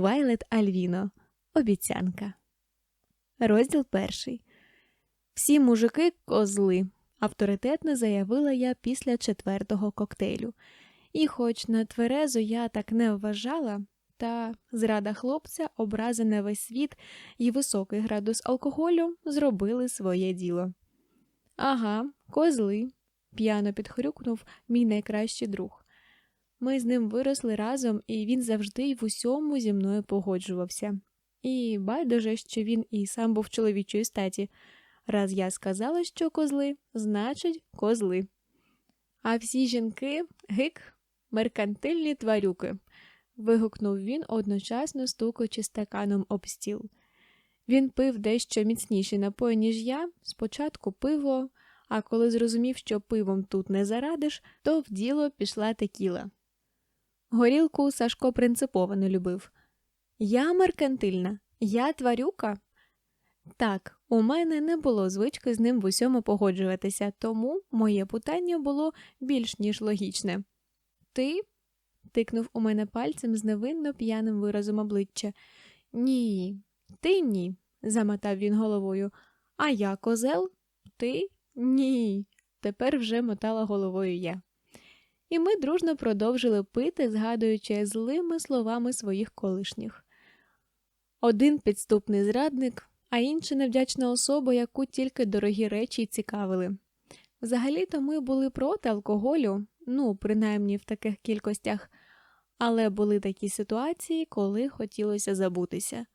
Вайлет Альвіно. Обіцянка. Розділ перший. Всі мужики козли. Авторитетно заявила я після четвертого коктейлю. І, хоч на тверезу я так не вважала, та зрада хлопця, образи на весь світ і високий градус алкоголю зробили своє діло. Ага, козли, п'яно підхрюкнув мій найкращий друг. Ми з ним виросли разом, і він завжди й в усьому зі мною погоджувався. І байдуже, що він і сам був чоловічої статі. Раз я сказала, що козли, значить, козли. А всі жінки гик, меркантильні тварюки, вигукнув він, одночасно стукаючи стаканом об стіл. Він пив дещо міцніші напої, ніж я, спочатку пиво, а коли зрозумів, що пивом тут не зарадиш, то в діло пішла текіла. Горілку Сашко принципово не любив. Я меркантильна, я тварюка. Так, у мене не було звички з ним в усьому погоджуватися, тому моє питання було більш ніж логічне. Ти? тикнув у мене пальцем з невинно п'яним виразом обличчя. Ні, ти ні, замотав він головою. А я козел? Ти? Ні. Тепер вже мотала головою я. І ми дружно продовжили пити, згадуючи злими словами своїх колишніх. Один підступний зрадник, а інший невдячна особа, яку тільки дорогі речі й цікавили. Взагалі-то ми були проти алкоголю, ну, принаймні в таких кількостях, але були такі ситуації, коли хотілося забутися.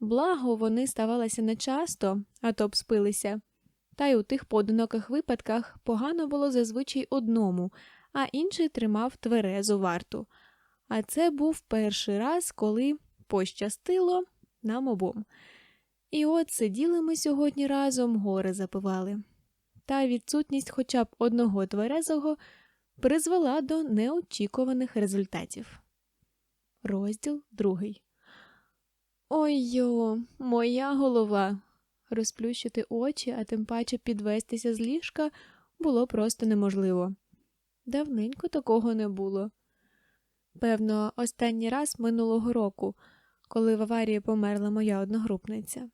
Благо, вони ставалися нечасто, а то б спилися. Та й у тих поодиноких випадках погано було зазвичай одному, а інший тримав тверезу варту. А це був перший раз, коли пощастило нам обом. І от сиділи ми сьогодні разом, гори запивали. Та відсутність хоча б одного тверезого призвела до неочікуваних результатів. Розділ другий. Ой йо, моя голова. Розплющити очі, а тим паче підвестися з ліжка було просто неможливо. Давненько такого не було. Певно, останній раз минулого року, коли в аварії померла моя одногрупниця.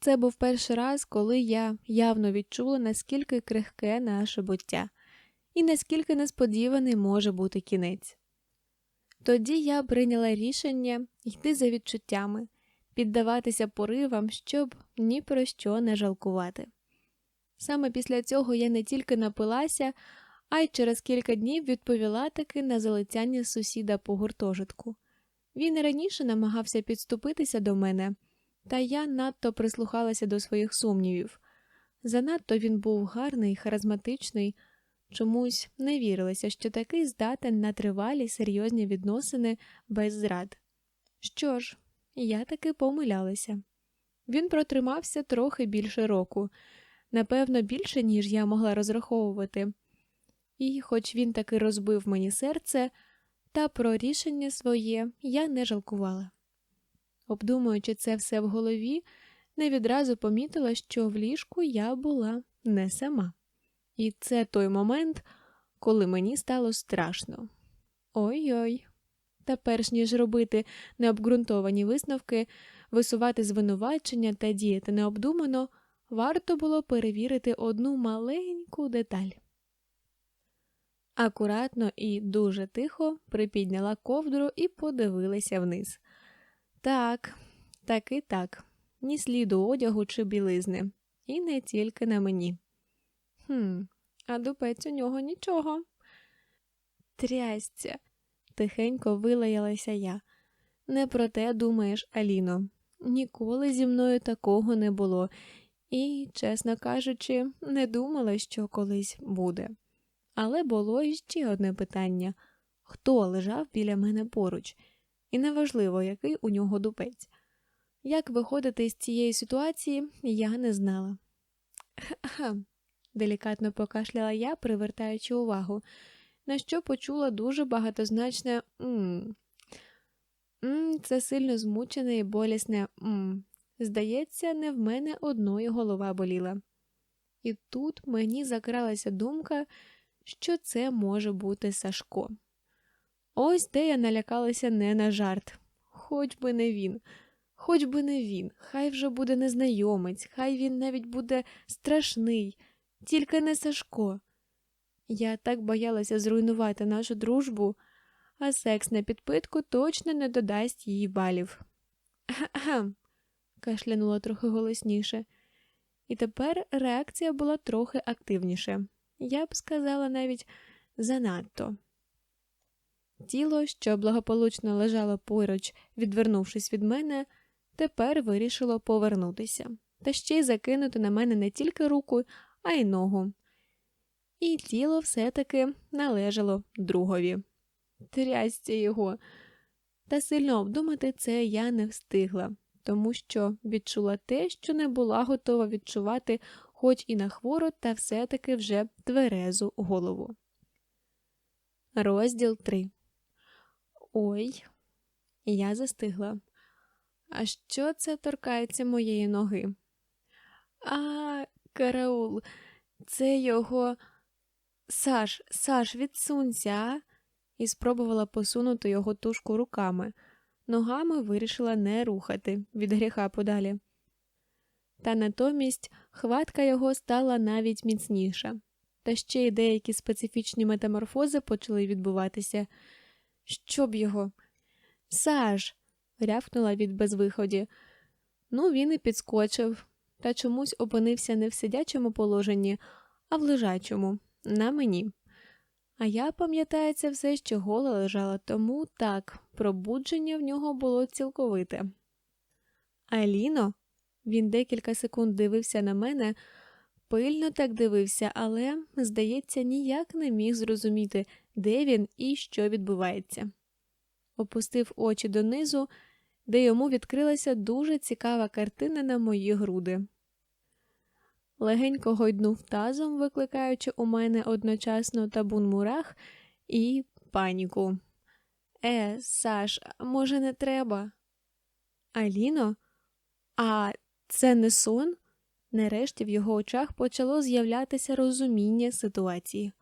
Це був перший раз, коли я явно відчула, наскільки крихке наше буття, і наскільки несподіваний може бути кінець. Тоді я прийняла рішення йти за відчуттями, піддаватися поривам, щоб ні про що не жалкувати. Саме після цього я не тільки напилася, а й через кілька днів відповіла таки на залицяння сусіда по гуртожитку. Він раніше намагався підступитися до мене, та я надто прислухалася до своїх сумнівів. Занадто він був гарний, харизматичний, чомусь не вірилося, що такий здатен на тривалі серйозні відносини без зрад. Що ж, я таки помилялася. Він протримався трохи більше року, напевно, більше, ніж я могла розраховувати. І, хоч він таки розбив мені серце, та про рішення своє я не жалкувала. Обдумуючи це все в голові, не відразу помітила, що в ліжку я була не сама. І це той момент, коли мені стало страшно. Ой-ой. Та перш ніж робити необґрунтовані висновки, висувати звинувачення та діяти необдумано, варто було перевірити одну маленьку деталь. Акуратно і дуже тихо припідняла ковдру і подивилася вниз. Так, таки так, ні сліду одягу чи білизни, і не тільки на мені. Хм, а дупець у нього нічого. Трясця, тихенько вилаялася я. Не про те думаєш, Аліно. Ніколи зі мною такого не було, і, чесно кажучи, не думала, що колись буде. Але було іще одне питання хто лежав біля мене поруч, і неважливо, який у нього дупець. Як виходити з цієї ситуації, я не знала. Делікатно покашляла я, привертаючи увагу, на що почула дуже багатозначне «м». «М» – це сильно змучене і болісне «м». Здається, не в мене одної голова боліла. І тут мені закралася думка, що це може бути Сашко. Ось де я налякалася не на жарт. Хоч би не він, хоч би не він, хай вже буде незнайомець, хай він навіть буде страшний, тільки не Сашко. Я так боялася зруйнувати нашу дружбу, а секс на підпитку точно не додасть їй балів. Кхе-кхем, кашлянула трохи голосніше, і тепер реакція була трохи активніше. Я б сказала навіть занадто. Тіло, що благополучно лежало поруч, відвернувшись від мене, тепер вирішило повернутися, та ще й закинути на мене не тільки руку, а й ногу. І тіло все-таки належало другові. Трясця його. Та сильно обдумати це я не встигла, тому що відчула те, що не була готова відчувати, хоч і на хвору, та все-таки вже тверезу голову. Розділ 3 Ой, я застигла. А що це торкається моєї ноги? А, караул, це його. Саш, Саш, відсунься, а? і спробувала посунути його тушку руками. Ногами вирішила не рухати від гріха подалі. Та натомість хватка його стала навіть міцніша, та ще й деякі специфічні метаморфози почали відбуватися. Щоб його. Саш. рявкнула від безвиході. Ну, він і підскочив, та чомусь опинився не в сидячому положенні, а в лежачому, на мені. А я, пам'ятається, все ще гола лежала, тому так, пробудження в нього було цілковите. Аліно, він декілька секунд дивився на мене, пильно так дивився, але, здається, ніяк не міг зрозуміти, де він і що відбувається. Опустив очі донизу, де йому відкрилася дуже цікава картина на мої груди. Легенько гойднув тазом, викликаючи у мене одночасно табун мурах і паніку. Е, Саш, може, не треба? Аліно? А це не сон? Нарешті в його очах почало з'являтися розуміння ситуації.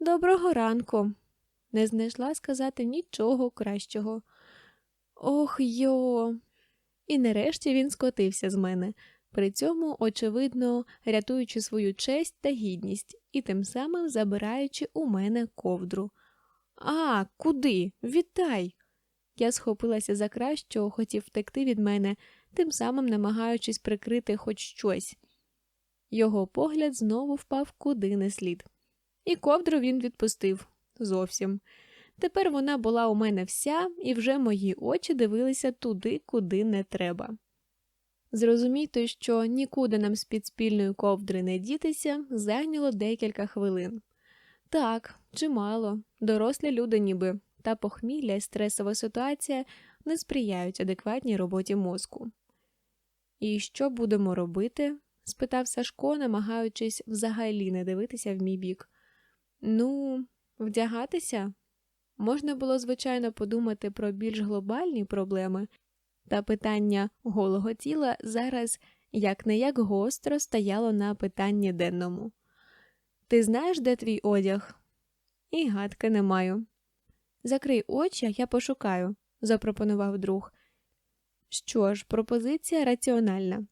Доброго ранку, не знайшла сказати нічого кращого. Ох йо. І нарешті він скотився з мене, при цьому, очевидно, рятуючи свою честь та гідність і тим самим забираючи у мене ковдру. А, куди? Вітай! Я схопилася за край, що хотів втекти від мене, тим самим намагаючись прикрити хоч щось. Його погляд знову впав куди не слід. І ковдру він відпустив зовсім. Тепер вона була у мене вся, і вже мої очі дивилися туди, куди не треба. Зрозуміти, що нікуди нам з під спільної ковдри не дітися, зайняло декілька хвилин. Так, чимало, дорослі люди ніби, та похмілля і стресова ситуація не сприяють адекватній роботі мозку. І що будемо робити? спитав Сашко, намагаючись взагалі не дивитися в мій бік. Ну, вдягатися? Можна було, звичайно, подумати про більш глобальні проблеми, та питання голого тіла зараз як не як гостро стояло на питанні денному. Ти знаєш, де твій одяг? І гадки не маю. Закрий очі, я пошукаю, запропонував друг. Що ж, пропозиція раціональна.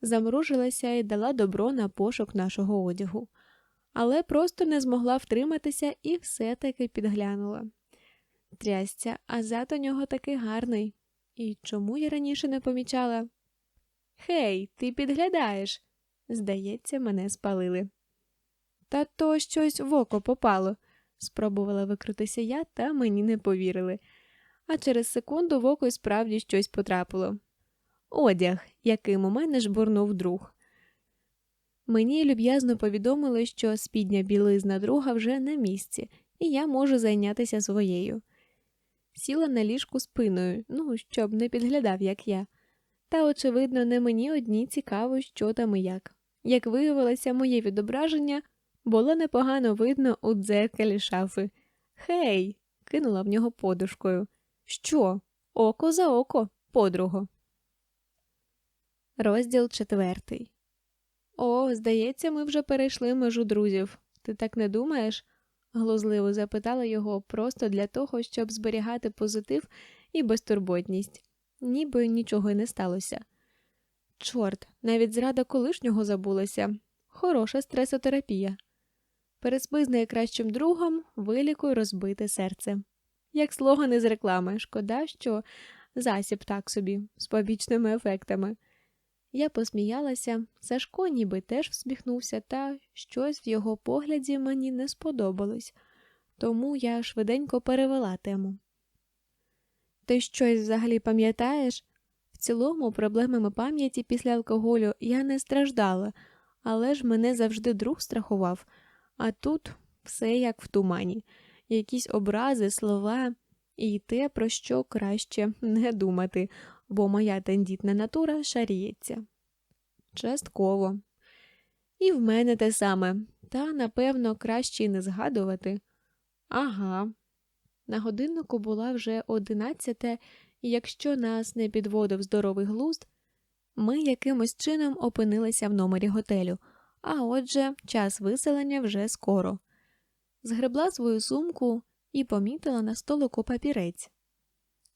Замружилася і дала добро на пошук нашого одягу, але просто не змогла втриматися і все таки підглянула. Трясця, а зад у нього таки гарний. І чому я раніше не помічала? Хей, ти підглядаєш. Здається, мене спалили. Та то щось в око попало, спробувала викрутися я, та мені не повірили. А через секунду в око справді щось потрапило. Одяг, яким у мене жбурнув друг. Мені люб'язно повідомили, що спідня білизна друга вже на місці, і я можу зайнятися своєю сіла на ліжку спиною, ну, щоб не підглядав, як я. Та, очевидно, не мені одній цікаво, що там і як. Як виявилося, моє відображення було непогано видно у дзеркалі шафи. Хей, кинула в нього подушкою. Що? Око за око, подруго. Розділ четвертий. О, здається, ми вже перейшли межу друзів. Ти так не думаєш? глузливо запитала його просто для того, щоб зберігати позитив і безтурботність, ніби нічого й не сталося. Чорт, навіть зрада колишнього забулася. Хороша стресотерапія. Переспи з найкращим другом, вилікуй розбите серце. Як слоган із реклами, шкода, що засіб так собі, з побічними ефектами. Я посміялася, Сашко ніби теж всміхнувся, та щось в його погляді мені не сподобалось, тому я швиденько перевела тему. Ти щось взагалі пам'ятаєш? В цілому, проблемами пам'яті після алкоголю я не страждала, але ж мене завжди друг страхував, а тут все як в тумані, якісь образи, слова і те, про що краще не думати, бо моя тендітна натура шаріється. Частково. І в мене те саме, та, напевно, краще й не згадувати. Ага. На годиннику була вже одинадцяте, і якщо нас не підводив здоровий глузд, ми якимось чином опинилися в номері готелю, а отже, час виселення вже скоро. Згребла свою сумку і помітила на столику папірець.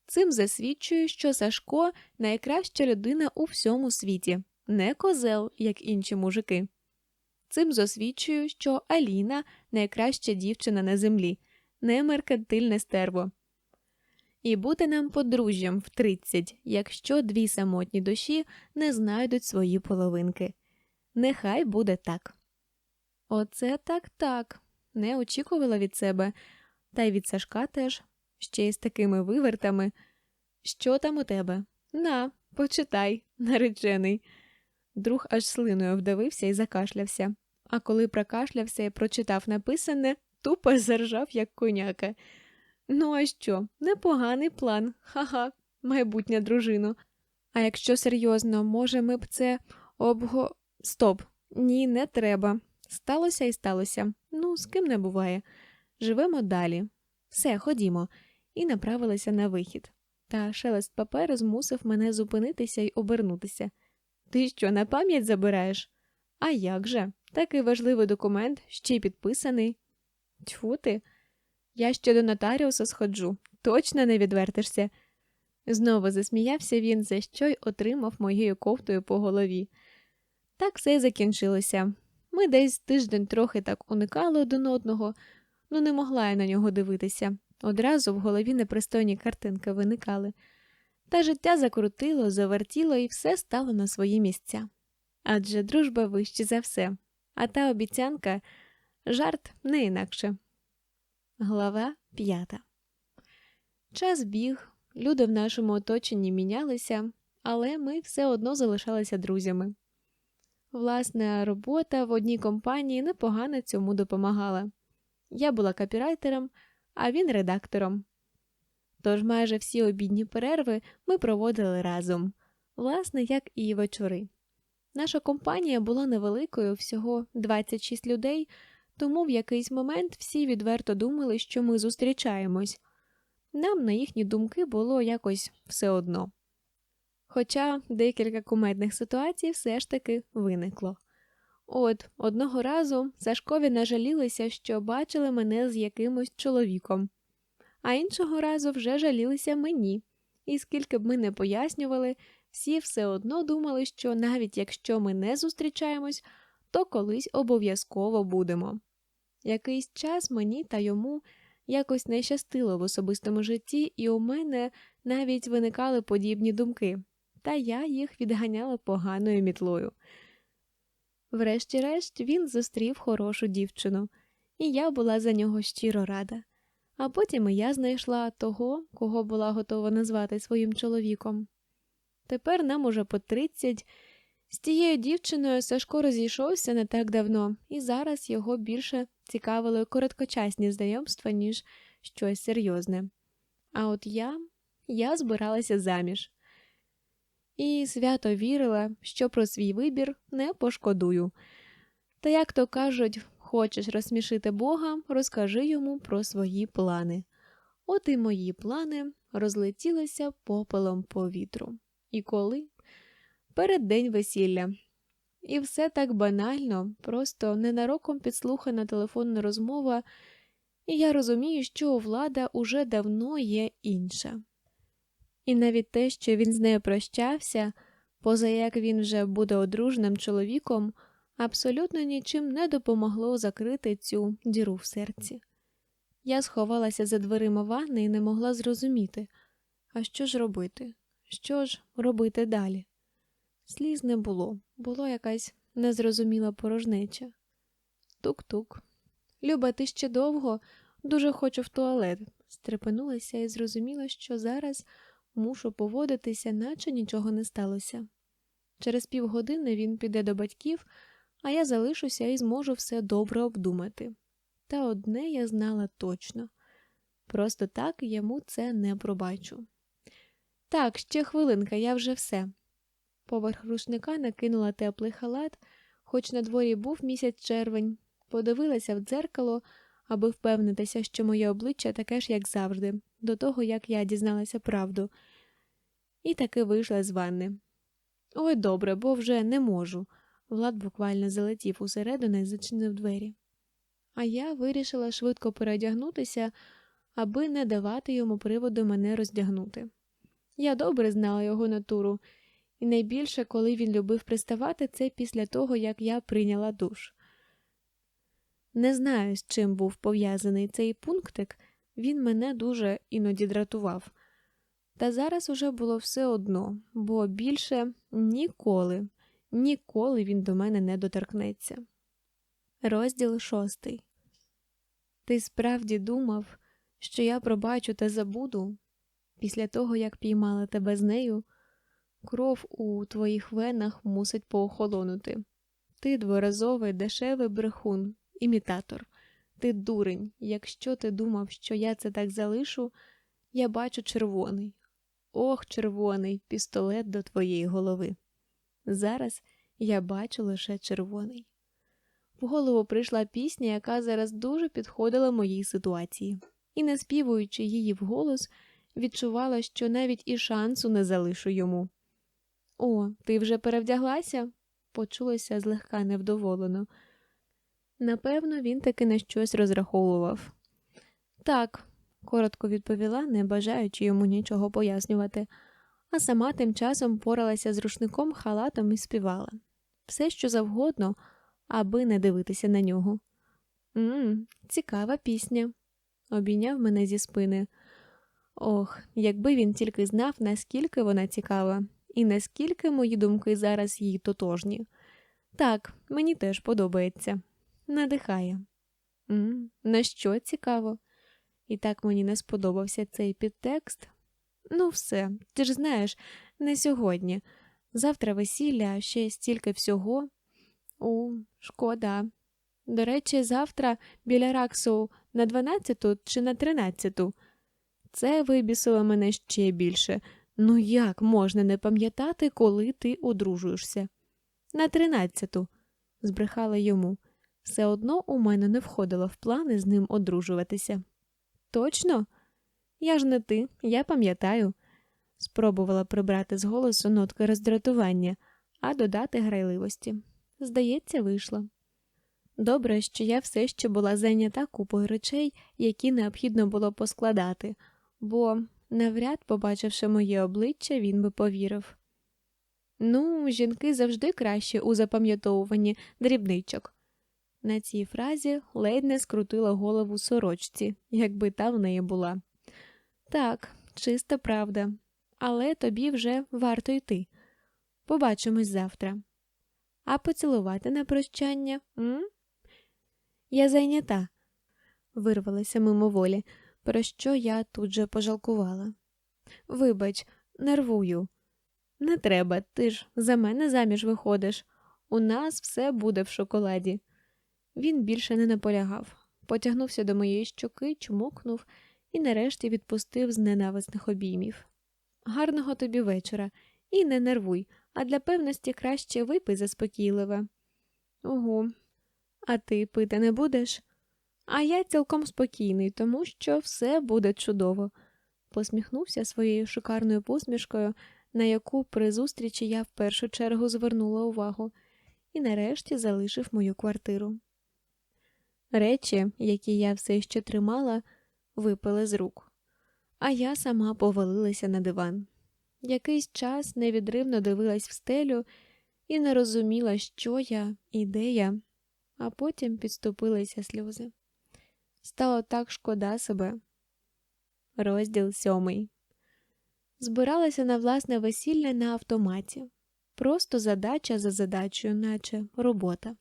Цим засвідчує, що Сашко найкраща людина у всьому світі, не козел, як інші мужики. Цим засвідчую, що Аліна найкраща дівчина на землі, не меркантильне стерво. І бути нам подружжям в тридцять, якщо дві самотні душі не знайдуть свої половинки. Нехай буде так. Оце так так. Не очікувала від себе, та й від Сашка теж, ще й з такими вивертами. Що там у тебе? На, почитай, наречений. Друг аж слиною вдавився і закашлявся, а коли прокашлявся і прочитав написане, тупо заржав, як коняка. Ну, а що? Непоганий план, ха-ха, майбутня дружино. А якщо серйозно, може, ми б це обго. Стоп, ні, не треба. Сталося і сталося. Ну, з ким не буває. Живемо далі. Все, ходімо, і направилися на вихід. Та шелест паперу змусив мене зупинитися й обернутися. Ти що, на пам'ять забираєш? А як же? Такий важливий документ, ще й підписаний. Тьфу ти, я ще до нотаріуса сходжу, точно не відвертишся. Знову засміявся він, за що й отримав моєю кофтою по голові. Так все й закінчилося. Ми десь тиждень трохи так уникали один одного, ну не могла я на нього дивитися. Одразу в голові непристойні картинки виникали. Та життя закрутило, завертіло і все стало на свої місця. Адже дружба вище за все, а та обіцянка жарт не інакше. Глава п'ята. Час біг, люди в нашому оточенні мінялися, але ми все одно залишалися друзями. Власне, робота в одній компанії непогано цьому допомагала. Я була копірайтером, а він редактором. Тож майже всі обідні перерви ми проводили разом, власне, як і вечори. Наша компанія була невеликою, всього 26 людей, тому в якийсь момент всі відверто думали, що ми зустрічаємось. Нам на їхні думки було якось все одно. Хоча декілька кумедних ситуацій все ж таки виникло. От одного разу Сашкові нажалілися, що бачили мене з якимось чоловіком, а іншого разу вже жалілися мені, і скільки б ми не пояснювали, всі все одно думали, що навіть якщо ми не зустрічаємось, то колись обов'язково будемо. Якийсь час мені та йому якось не щастило в особистому житті, і у мене навіть виникали подібні думки, та я їх відганяла поганою мітлою. Врешті-решт він зустрів хорошу дівчину, і я була за нього щиро рада. А потім і я знайшла того, кого була готова назвати своїм чоловіком. Тепер нам уже по тридцять. З тією дівчиною Сашко розійшовся не так давно, і зараз його більше цікавили короткочасні знайомства, ніж щось серйозне. А от я, я збиралася заміж і свято вірила, що про свій вибір не пошкодую. Та, як то кажуть, хочеш розсмішити Бога, розкажи йому про свої плани. От і мої плани розлетілися попелом по вітру. І коли? Перед день весілля. І все так банально, просто ненароком підслухана телефонна розмова, і я розумію, що влада уже давно є інша. І навіть те, що він з нею прощався, поза як він вже буде одружним чоловіком, абсолютно нічим не допомогло закрити цю діру в серці. Я сховалася за дверима ванни і не могла зрозуміти, а що ж робити? Що ж робити далі? Сліз не було, було якась незрозуміла порожнеча. Тук-тук. Люба, ти ще довго, дуже хочу в туалет. Стрепенулася і зрозуміла, що зараз мушу поводитися, наче нічого не сталося. Через півгодини він піде до батьків, а я залишуся і зможу все добре обдумати. Та одне я знала точно просто так йому це не пробачу. Так, ще хвилинка, я вже все. Поверх рушника накинула теплий халат, хоч на дворі був місяць червень, подивилася в дзеркало, аби впевнитися, що моє обличчя таке ж, як завжди, до того, як я дізналася правду, і таки вийшла з ванни. Ой, добре, бо вже не можу. Влад буквально залетів усередину і зачинив двері. А я вирішила швидко переодягнутися, аби не давати йому приводу мене роздягнути. Я добре знала його натуру, і найбільше, коли він любив приставати, це після того, як я прийняла душ. Не знаю, з чим був пов'язаний цей пунктик, він мене дуже іноді дратував. Та зараз уже було все одно, бо більше ніколи, ніколи він до мене не доторкнеться. Розділ шостий. Ти справді думав, що я пробачу та забуду після того, як піймала тебе з нею, кров у твоїх венах мусить поохолонути. Ти дворазовий дешевий брехун, імітатор, ти дурень. Якщо ти думав, що я це так залишу, я бачу червоний. Ох, червоний пістолет до твоєї голови. Зараз я бачу лише червоний. В голову прийшла пісня, яка зараз дуже підходила моїй ситуації, і, наспівуючи її вголос, відчувала, що навіть і шансу не залишу йому. О, ти вже перевдяглася? почулося злегка невдоволено. Напевно, він таки на щось розраховував. Так, коротко відповіла, не бажаючи йому нічого пояснювати, а сама тим часом поралася з рушником, халатом і співала все, що завгодно, аби не дивитися на нього. «Ммм, цікава пісня, обійняв мене зі спини. Ох, якби він тільки знав, наскільки вона цікава, і наскільки мої думки зараз їй тотожні. Так, мені теж подобається. Надихає. М на що цікаво? І так мені не сподобався цей підтекст. Ну, все, ти ж знаєш, не сьогодні. Завтра весілля, ще стільки всього. У, шкода. До речі, завтра біля раксу на дванадцяту чи на тринадцяту. Це вибісило мене ще більше. Ну як можна не пам'ятати, коли ти одружуєшся? На тринадцяту, збрехала йому. Все одно у мене не входило в плани з ним одружуватися. Точно? Я ж не ти, я пам'ятаю, спробувала прибрати з голосу нотки роздратування, а додати грайливості. Здається, вийшло. Добре, що я все ще була зайнята купою речей, які необхідно було поскладати, бо, навряд, побачивши моє обличчя, він би повірив. Ну, жінки завжди краще у запам'ятовуванні дрібничок. На цій фразі ледь не скрутила голову сорочці, якби та в неї була. Так, чиста правда, але тобі вже варто йти. Побачимось завтра. А поцілувати на прощання? М? Я зайнята, вирвалася мимоволі, про що я тут же пожалкувала. Вибач, нервую. Не треба, ти ж за мене заміж виходиш. У нас все буде в шоколаді. Він більше не наполягав, потягнувся до моєї щоки, чмокнув і нарешті відпустив з ненависних обіймів. Гарного тобі вечора, і не нервуй, а для певності краще випий заспокійливе. Ого, а ти пити не будеш? А я цілком спокійний, тому що все буде чудово, посміхнувся своєю шикарною посмішкою, на яку при зустрічі я в першу чергу звернула увагу, і нарешті залишив мою квартиру. Речі, які я все ще тримала, випали з рук, а я сама повалилася на диван. Якийсь час невідривно дивилась в стелю і не розуміла, що я і де я, а потім підступилися сльози. Стало так шкода себе. Розділ сьомий. Збиралася на власне весілля на автоматі. Просто задача за задачею, наче робота.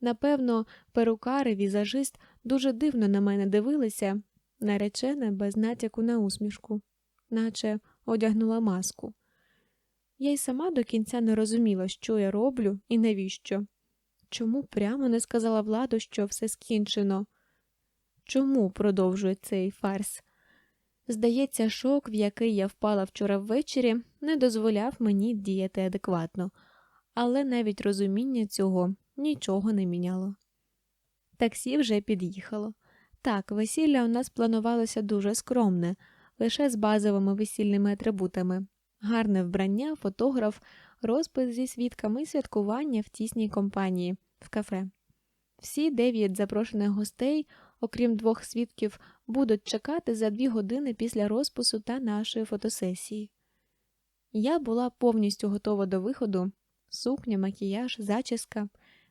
Напевно, перукар і візажист дуже дивно на мене дивилися, наречена без натяку на усмішку, наче одягнула маску. Я й сама до кінця не розуміла, що я роблю і навіщо. Чому прямо не сказала владу, що все скінчено? Чому продовжує цей фарс? Здається, шок, в який я впала вчора ввечері, не дозволяв мені діяти адекватно, але навіть розуміння цього нічого не міняло. Таксі вже під'їхало. Так, весілля у нас планувалося дуже скромне, лише з базовими весільними атрибутами гарне вбрання, фотограф, розпис зі свідками і святкування в тісній компанії в кафе. Всі дев'ять запрошених гостей, окрім двох свідків, будуть чекати за дві години після розпису та нашої фотосесії. Я була повністю готова до виходу сукня, макіяж, зачіска,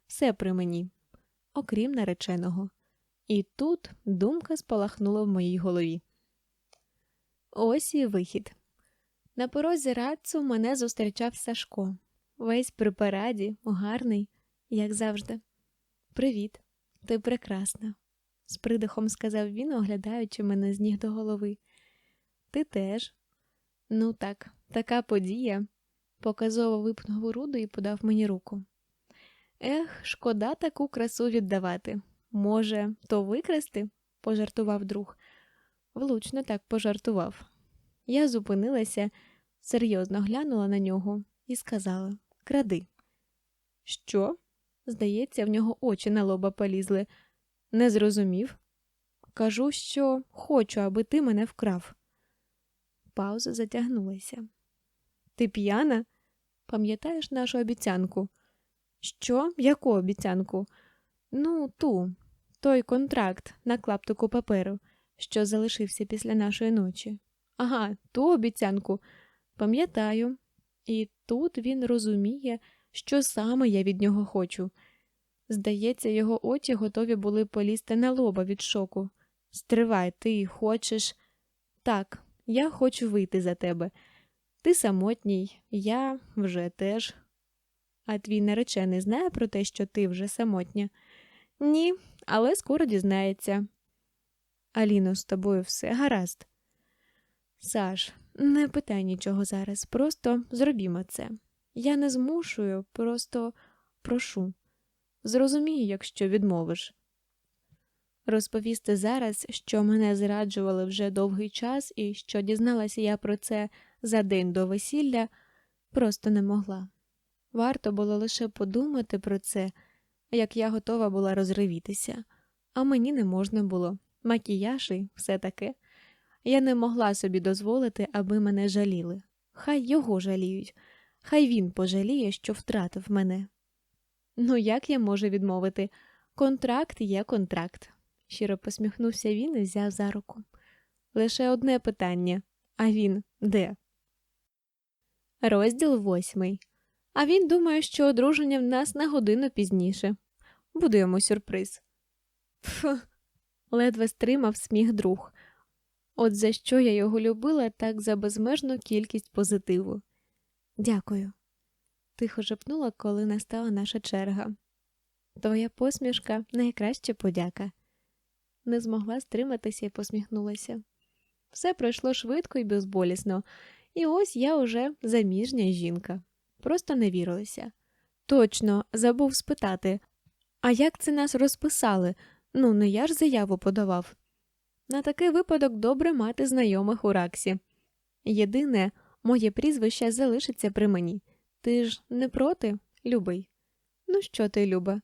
все при мені, окрім нареченого. І тут думка спалахнула в моїй голові. Ось і вихід. На порозі радцу мене зустрічав Сашко, весь при параді, гарний, як завжди. Привіт, ти прекрасна, з придихом сказав він, оглядаючи мене з ніг до голови. Ти теж. Ну так, така подія. Показово випнув у руду і подав мені руку. Ех, шкода таку красу віддавати. Може, то викрасти? пожартував друг. Влучно так пожартував. Я зупинилася, серйозно глянула на нього і сказала Кради. Що? Здається, в нього очі на лоба полізли. Не зрозумів. Кажу, що хочу, аби ти мене вкрав. Пауза затягнулася. Ти п'яна? Пам'ятаєш нашу обіцянку? Що? Яку обіцянку? Ну, ту, той контракт на клаптику паперу, що залишився після нашої ночі. Ага, ту обіцянку. Пам'ятаю. І тут він розуміє, що саме я від нього хочу. Здається, його очі готові були полізти на лоба від шоку. Стривай, ти хочеш. Так, я хочу вийти за тебе. Ти самотній, я вже теж. А твій наречений знає про те, що ти вже самотня? Ні, але скоро дізнається. Аліно, з тобою все гаразд. Саш, не питай нічого зараз, просто зробімо це. Я не змушую, просто прошу. Зрозумію, якщо відмовиш. Розповісти зараз, що мене зраджували вже довгий час і що дізналася я про це за день до весілля, просто не могла. Варто було лише подумати про це, як я готова була розривітися, а мені не можна було. Макіяж і все таке. Я не могла собі дозволити, аби мене жаліли. Хай його жаліють, хай він пожаліє, що втратив мене. Ну, як я можу відмовити? Контракт є контракт, щиро посміхнувся він і взяв за руку. Лише одне питання а він де? Розділ восьмий. А він думає, що одруження в нас на годину пізніше. Буде йому сюрприз. Пф, ледве стримав сміх друг. От за що я його любила, так за безмежну кількість позитиву. Дякую, тихо шепнула, коли настала наша черга. Твоя посмішка найкраща подяка. Не змогла стриматися і посміхнулася. Все пройшло швидко і безболісно, і ось я уже заміжня жінка. Просто не вірилася. Точно, забув спитати, а як це нас розписали? Ну, не я ж заяву подавав. На такий випадок добре мати знайомих у раксі. Єдине, моє прізвище залишиться при мені. Ти ж не проти, любий? Ну, що ти, Люба?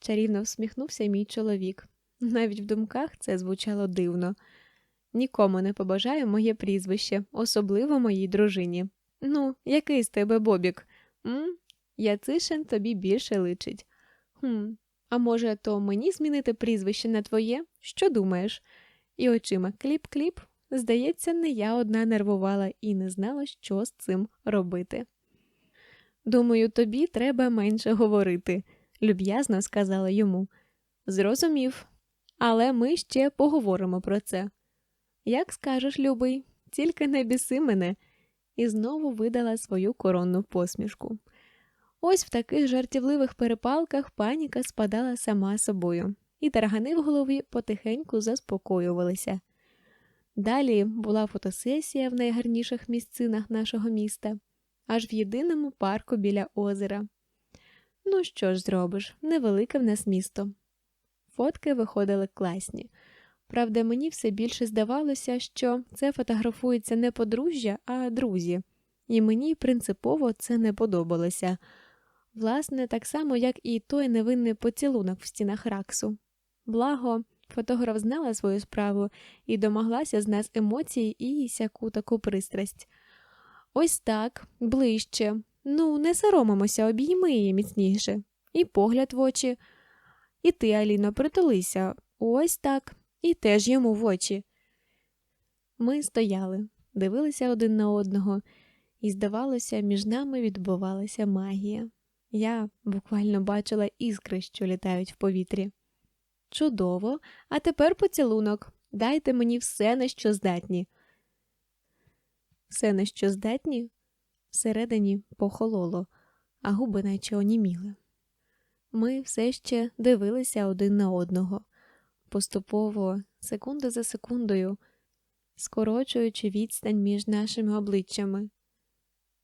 чарівно всміхнувся мій чоловік. Навіть в думках це звучало дивно. Нікому не побажаю моє прізвище, особливо моїй дружині. Ну, який з тебе бобік? М? Яцишин тобі більше личить. Хм, А може, то мені змінити прізвище на твоє? Що думаєш? І очима кліп-кліп Здається, не я одна нервувала і не знала, що з цим робити. Думаю, тобі треба менше говорити, люб'язно сказала йому. Зрозумів, але ми ще поговоримо про це. Як скажеш, любий, тільки не біси мене, і знову видала свою коронну посмішку. Ось в таких жартівливих перепалках паніка спадала сама собою, і таргани в голові потихеньку заспокоювалися. Далі була фотосесія в найгарніших місцинах нашого міста, аж в єдиному парку біля озера. Ну що ж зробиш, невелике в нас місто. Фотки виходили класні. Правда, мені все більше здавалося, що це фотографується не подружжя, а друзі, і мені принципово це не подобалося. Власне, так само, як і той невинний поцілунок в стінах раксу. Благо, фотограф знала свою справу і домоглася з нас емоцій і сяку таку пристрасть. Ось так, ближче. Ну, не соромимося, обійми її міцніше, і погляд в очі. І ти, Аліно, притулися, ось так, і теж йому в очі. Ми стояли, дивилися один на одного, і, здавалося, між нами відбувалася магія. Я буквально бачила іскри, що літають в повітрі. Чудово, а тепер поцілунок. Дайте мені все, на що здатні. Все, на що здатні, всередині похололо, а губи наче оніміли. Ми все ще дивилися один на одного, поступово, секунда за секундою, скорочуючи відстань між нашими обличчями.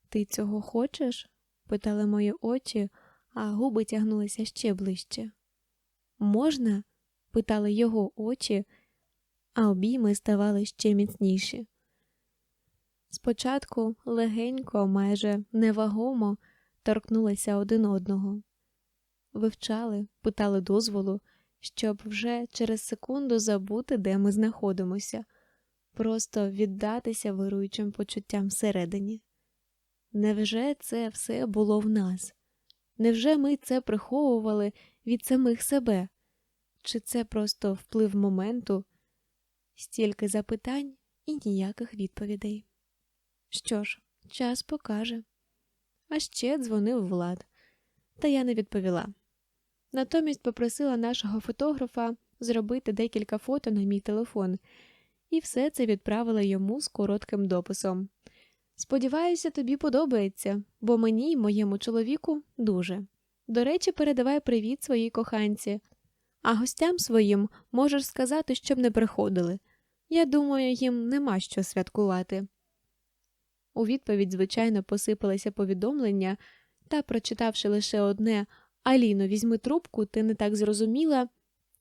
Ти цього хочеш? питали мої очі, а губи тягнулися ще ближче. Можна? питали його очі, а обійми ставали ще міцніші. Спочатку легенько, майже невагомо торкнулися один одного, вивчали, питали дозволу, щоб вже через секунду забути, де ми знаходимося, просто віддатися вируючим почуттям всередині. Невже це все було в нас? Невже ми це приховували від самих себе? Чи це просто вплив моменту, стільки запитань і ніяких відповідей? Що ж, час покаже. А ще дзвонив Влад, та я не відповіла. Натомість попросила нашого фотографа зробити декілька фото на мій телефон, і все це відправила йому з коротким дописом. Сподіваюся, тобі подобається, бо мені й моєму чоловіку дуже. До речі, передавай привіт своїй коханці, а гостям своїм можеш сказати, щоб не приходили. Я думаю, їм нема що святкувати. У відповідь, звичайно, посипалися повідомлення, та, прочитавши лише одне Аліно, візьми трубку, ти не так зрозуміла,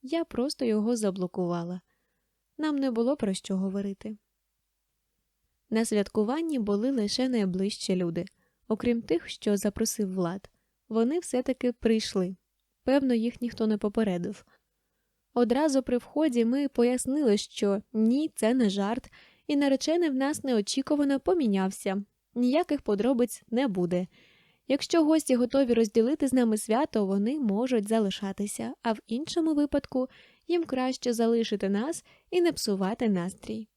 я просто його заблокувала. Нам не було про що говорити. На святкуванні були лише найближчі люди, окрім тих, що запросив Влад. Вони все-таки прийшли. Певно, їх ніхто не попередив. Одразу при вході ми пояснили, що ні, це не жарт, і наречений в нас неочікувано помінявся. Ніяких подробиць не буде. Якщо гості готові розділити з нами свято, вони можуть залишатися, а в іншому випадку їм краще залишити нас і не псувати настрій.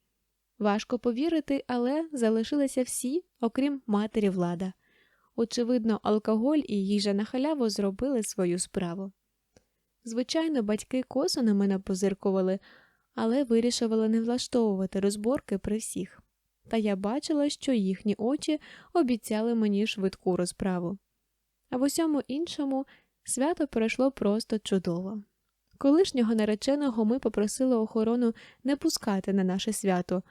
Важко повірити, але залишилися всі, окрім матері влада. Очевидно, алкоголь і їжа на халяву зробили свою справу. Звичайно, батьки косо на мене позиркували, але вирішували не влаштовувати розборки при всіх. Та я бачила, що їхні очі обіцяли мені швидку розправу. А в усьому іншому свято пройшло просто чудово. Колишнього нареченого ми попросили охорону не пускати на наше свято,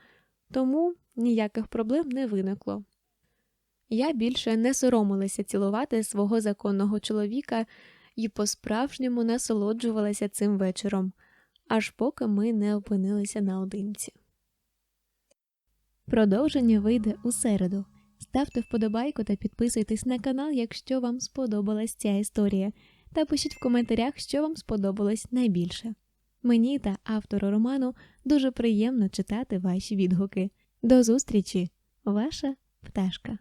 тому ніяких проблем не виникло. Я більше не соромилася цілувати свого законного чоловіка і по-справжньому насолоджувалася цим вечором, аж поки ми не опинилися наодинці. Продовження вийде у середу. Ставте вподобайку та підписуйтесь на канал, якщо вам сподобалась ця історія, та пишіть в коментарях, що вам сподобалось найбільше. Мені та автору роману дуже приємно читати ваші відгуки. До зустрічі, ваша пташка.